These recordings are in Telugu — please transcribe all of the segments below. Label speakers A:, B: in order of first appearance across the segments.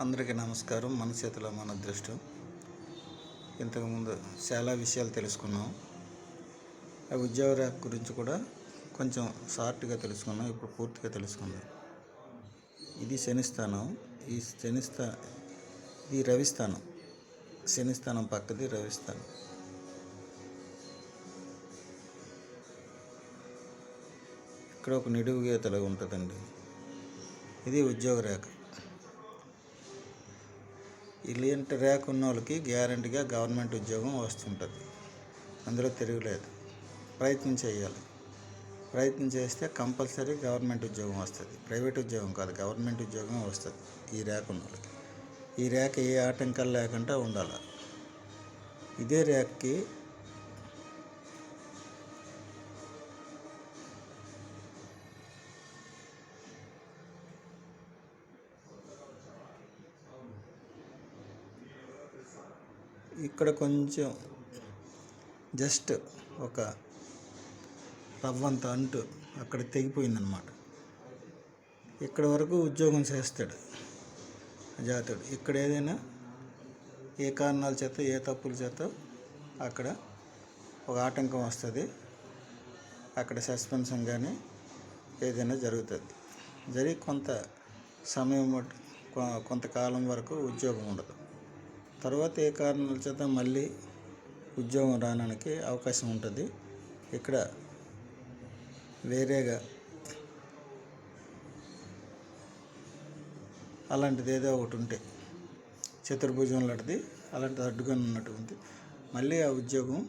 A: అందరికీ నమస్కారం. మన చేతిలో మన అదృష్టం. ఇంతకుముందు చాలా విషయాలు తెలుసుకున్నాం. ఆ ఉద్యోగ ర్యాప్ గురించి కూడా కొంచెం షార్ట్గా తెలుసుకున్నాం. ఇప్పుడు పూర్తిగా తెలుసుకుందాం. ఇది శనిస్థానం. ఈ శనిస్థా ఇది రవిస్థానం. శనిస్థానం పక్కది రవిస్థానం. ఇక్కడ ఒక నిడువు గీతలో ఉంటుందండి. ఇది ఉద్యోగ రేఖ. ఇలాంటి ర్యాక్ ఉన్న వాళ్ళకి గ్యారంటీగా గవర్నమెంట్ ఉద్యోగం వస్తుంటుంది. అందులో తిరగలేదు ప్రయత్నం చేయాలి. ప్రయత్నం చేస్తే కంపల్సరీ గవర్నమెంట్ ఉద్యోగం వస్తుంది. ప్రైవేట్ ఉద్యోగం కాదు గవర్నమెంట్ ఉద్యోగం వస్తుంది ఈ ర్యాక్ ఉన్న వాళ్ళకి ఈ ర్యాక్ ఏ ఆటంకాలు లేకుండా ఉండాలి. ఇదే ర్యాక్కి ఇక్కడ కొంచెం జస్ట్ ఒక రవ్వంత అంటు అక్కడ తెగిపోయిందనమాట ఇక్కడ వరకు ఉద్యోగం చేస్తాడు జాతుడు ఇక్కడ ఏదైనా ఏ కారణాల చేత ఏ తప్పుల చేత అక్కడ ఒక ఆటంకం వస్తుంది. అక్కడ సస్పెన్షన్ కానీ ఏదైనా జరుగుతుంది. జరిగి కొంత సమయం మటు- కొ- కొంతకాలం వరకు ఉద్యోగం ఉండదు. తర్వాత ఏ కారణాల చేత మళ్ళీ ఉద్యోగం రావడానికి అవకాశం ఉంటుంది? ఇక్కడ వేరేగా అలాంటిది ఏదో ఒకటి ఉంటే చతుర్భుజం లాంటిది అలాంటిది అడ్డుగా ఉన్నటువంటి మళ్ళీ ఆ ఉద్యోగం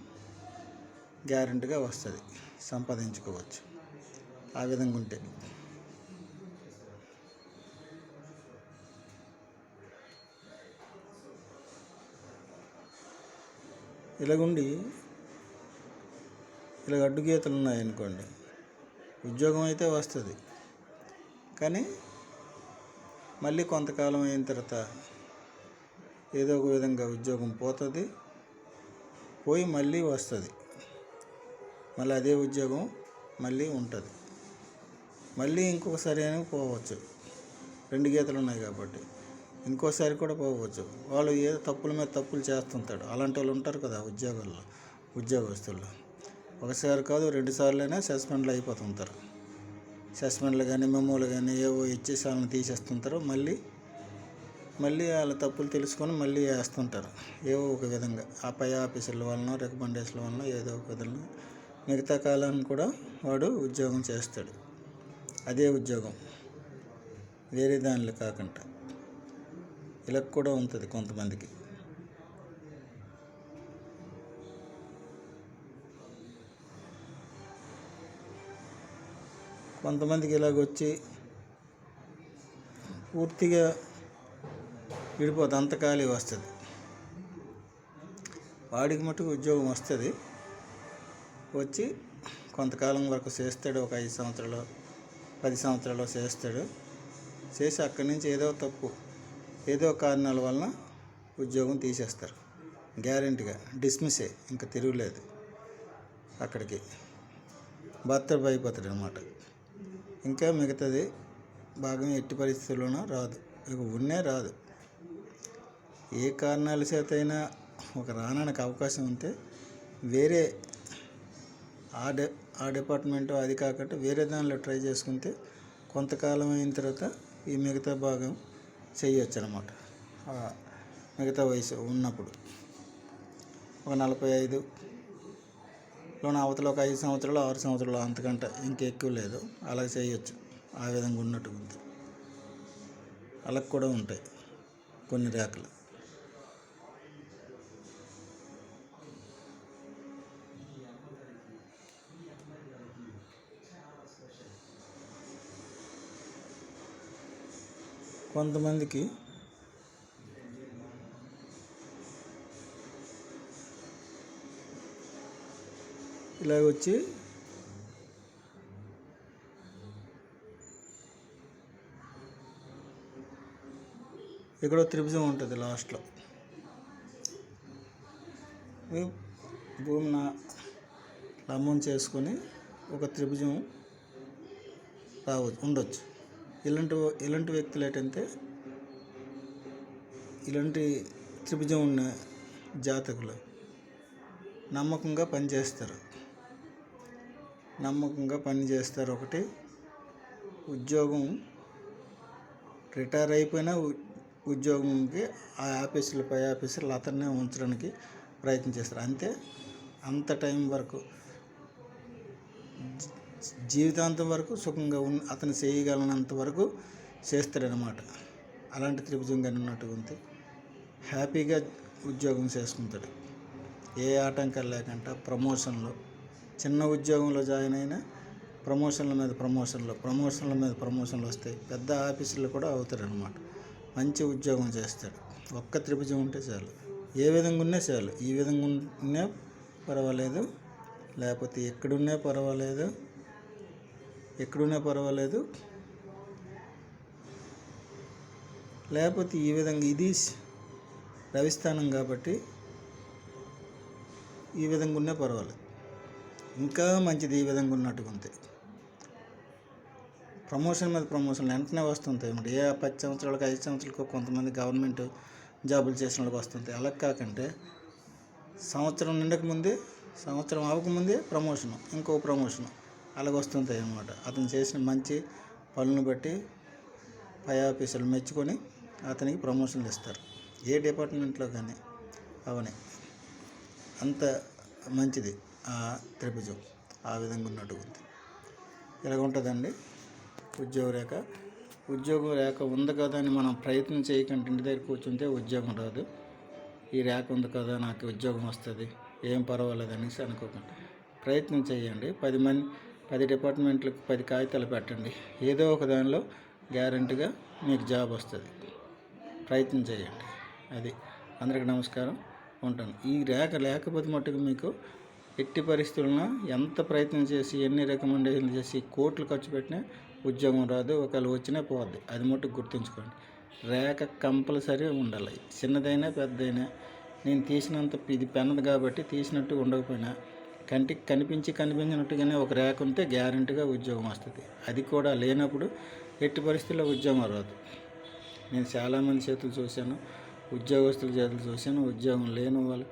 A: గ్యారెంటీగా వస్తుంది సంపాదించుకోవచ్చు. ఆ విధంగా ఉంటే. ఇలాగుండి ఇలా అడ్డు గీతలు ఉన్నాయనుకోండి ఉద్యోగం అయితే వస్తుంది. కానీ మళ్ళీ కొంతకాలం అయిన తర్వాత ఏదో ఒక విధంగా ఉద్యోగం పోతుంది పోయి మళ్ళీ వస్తుంది. మళ్ళీ అదే ఉద్యోగం మళ్ళీ ఉంటుంది. మళ్ళీ ఇంకొకసారి అయినా పోవచ్చు. రెండు గీతలు ఉన్నాయి కాబట్టి. ఇంకోసారి కూడా పోవచ్చు. వాళ్ళు ఏ తప్పుల మీద తప్పులు చేస్తుంటాడు. అలాంటి వాళ్ళు ఉంటారు కదా ఉద్యోగాల్లో ఉద్యోగస్తుల్లో ఒకసారి కాదు రెండు సార్లైనా సస్పెండ్లు అయిపోతుంటారు. సస్పెండ్లు కానీ మెమోలు కానీ ఏవో ఇచ్చేసి వాళ్ళని తీసేస్తుంటారు. మళ్ళీ మళ్ళీ వాళ్ళ తప్పులు తెలుసుకొని మళ్ళీ వేస్తుంటారు. ఏవో ఒక విధంగా. ఆ పై ఆఫీసర్ల వలన రికమెండేషన్ల వలన ఏదో ఒక విధంగా. మిగతా కాలాన్ని కూడా వాడు ఉద్యోగం చేస్తాడు. అదే ఉద్యోగం. వేరే దానిలో కాకుండా. ఇలా కూడా ఉంటుంది కొంతమందికి. కొంతమందికి ఇలాగొచ్చి పూర్తిగా విడిపోతుంది అంత ఖాళీ వస్తుంది. వాడికి మటుకు ఉద్యోగం వస్తుంది. వచ్చి కొంతకాలం వరకు చేస్తాడు ఒక ఐదు సంవత్సరాలు పది సంవత్సరాలు చేస్తాడు. చేసి అక్కడి నుంచి ఏదో తప్పు ఏదో కారణాల వలన ఉద్యోగం తీసేస్తారు. గ్యారెంటీగా డిస్మిసే ఇంకా తిరుగులేదు అక్కడికి. బర్తర్ అయిపోతాడు అనమాట ఇంకా మిగతాది భాగం ఎట్టి పరిస్థితుల్లోనూ రాదు. ఇక ఉన్నే రాదు. ఏ కారణాల చేత అయినా ఒక రానానికి అవకాశం ఉంటే వేరే ఆ డి ఆ డిపార్ట్మెంట్ అది కాకుండా వేరే దానిలో ట్రై చేసుకుంటే కొంతకాలం అయిన తర్వాత ఈ మిగతా భాగం చేయొచ్చు అనమాట మిగతా వయసు ఉన్నప్పుడు. ఒక నలభై ఐదు లోన అవతల ఒక ఐదు సంవత్సరాలు ఆరు సంవత్సరాలు అంతకంటే ఇంకెక్కువ లేదు. అలా చేయొచ్చు. ఆ విధంగా ఉన్నట్టు ఉంది. అలా కూడా ఉంటాయి కొన్ని రేఖలు కొంతమందికి ఇలాగ వచ్చి ఇక్కడ త్రిభుజం ఉంటుంది లాస్ట్లో. భూమిన లంబం చేసుకొని ఒక త్రిభుజం రావచ్చు ఉండొచ్చు. ఇలాంటి ఇలాంటి వ్యక్తులు ఏంటంటే ఇలాంటి త్రిభుజం ఉన్న జాతకులు నమ్మకంగా పనిచేస్తారు నమ్మకంగా పనిచేస్తారు ఒకటి ఉద్యోగం రిటైర్ అయిపోయినా ఉ- ఉద్యోగంకి ఆ ఆఫీసులు పై ఆఫీసులు అతన్నే ఉంచడానికి ప్రయత్నం చేస్తారు. అంతే అంత టైం వరకు జీవితాంతం వరకు సుఖంగా ఉన్న అతను చేయగలనంత వరకు చేస్తాడనమాట అలాంటి త్రిభుజంగా ఉన్నట్టు ఉన్నట్టుగా ఉంది. హ్యాపీగా ఉద్యోగం చేసుకుంటాడు. ఏ ఆటంకాలు లేకుండా ప్రమోషన్లో చిన్న ఉద్యోగంలో జాయిన్ అయినా ప్రమోషన్ల మీద ప్రమోషన్లు ప్రమోషన్ల మీద ప్రమోషన్లు వస్తాయి పెద్ద ఆఫీసులు కూడా అవుతాడనమాట మంచి ఉద్యోగం చేస్తాడు. ఒక్క త్రిభుజం ఉంటే చాలు. ఏ విధంగా ఉన్నా చాలు. ఈ విధంగా ఉన్నా పర్వాలేదు. లేకపోతే ఎక్కడున్నా పర్వాలేదు. ఎక్కడున్నా పర్వాలేదు. లేకపోతే ఈ విధంగా ఇది రవిస్థానం కాబట్టి ఈ విధంగా ఉన్నా పర్వాలేదు. ఇంకా మంచిది ఈ విధంగా ఉన్నట్టుగా ఉంది. ప్రమోషన్ మీద ప్రమోషన్ వెంటనే వస్తుంటాయి. ఏ పది సంవత్సరాలకు ఐదు సంవత్సరాలకు కొంతమంది గవర్నమెంట్ జాబులు చేసిన వాళ్ళకి వస్తుంటాయి. అలా కాకంటే సంవత్సరం నిండకముందే సంవత్సరం అవ్వకముందే ప్రమోషన్ ఇంకో ప్రమోషన్. అలాగ వస్తుంటాయి అన్నమాట అతను చేసిన మంచి పనులను బట్టి పై ఆఫీసులు మెచ్చుకొని అతనికి ప్రమోషన్లు ఇస్తారు. ఏ డిపార్ట్మెంట్లో కానీ అవని అంత మంచిది ఆ త్రిభుజం. ఆ విధంగా ఉన్నట్టు ఉంది. ఇలాగ ఉంటుందండి. ఉద్యోగ రేఖ. ఉద్యోగం రేఖ ఉంది కదా అని మనం ప్రయత్నం చేయకుండా. ఇంటి దగ్గర కూర్చుంటే ఉద్యోగం రాదు. ఈ రేఖ ఉంది కదా నాకు ఉద్యోగం వస్తుంది. ఏం పర్వాలేదు అనేసి అనుకోకండి. ప్రయత్నం చేయండి. పది మంది పది డిపార్ట్మెంట్లకు పది కాగితాలు పెట్టండి. ఏదో ఒక దానిలో గ్యారంటీగా మీకు జాబ్ వస్తుంది. ప్రయత్నం చేయండి. అది. అందరికీ నమస్కారం. ఉంటాను. ఈ రేఖ లేకపోతే మట్టుకు మీకు ఎట్టి పరిస్థితుల్లో ఎంత ప్రయత్నం చేసి ఎన్ని రికమెండేషన్లు చేసి కోట్లు ఖర్చు పెట్టినా ఉద్యోగం రాదు. ఒకవేళ వచ్చినా పోద్ది. అది మట్టుకు గుర్తుంచుకోండి. రేఖ కంపల్సరీ ఉండాలి. చిన్నదైనా పెద్దదైనా. నేను తీసినంత ఇది పెన్నది కాబట్టి తీసినట్టు ఉండకపోయినా కంటికి కనిపించి కనిపించినట్టుగానే ఒక రేఖ ఉంటే గ్యారంటీగా ఉద్యోగం వస్తుంది. అది కూడా లేనప్పుడు ఎట్టి పరిస్థితుల్లో ఉద్యోగం రాదు. నేను చాలామంది చేతులు చూశాను ఉద్యోగస్తుల చేతులు చూశాను ఉద్యోగం లేని వాళ్ళ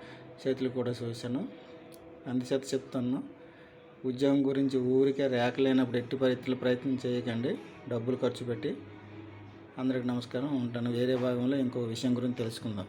A: చేతులు కూడా చూశాను. అందుచేత చెప్తాను ఉద్యోగం గురించి ఊరికే రేఖ లేనప్పుడు ఎట్టి పరిస్థితులు ప్రయత్నం చేయకండి డబ్బులు ఖర్చు పెట్టి. అందరికి నమస్కారం. ఉంటాను. వేరే భాగంలో ఇంకో విషయం గురించి తెలుసుకుందాం.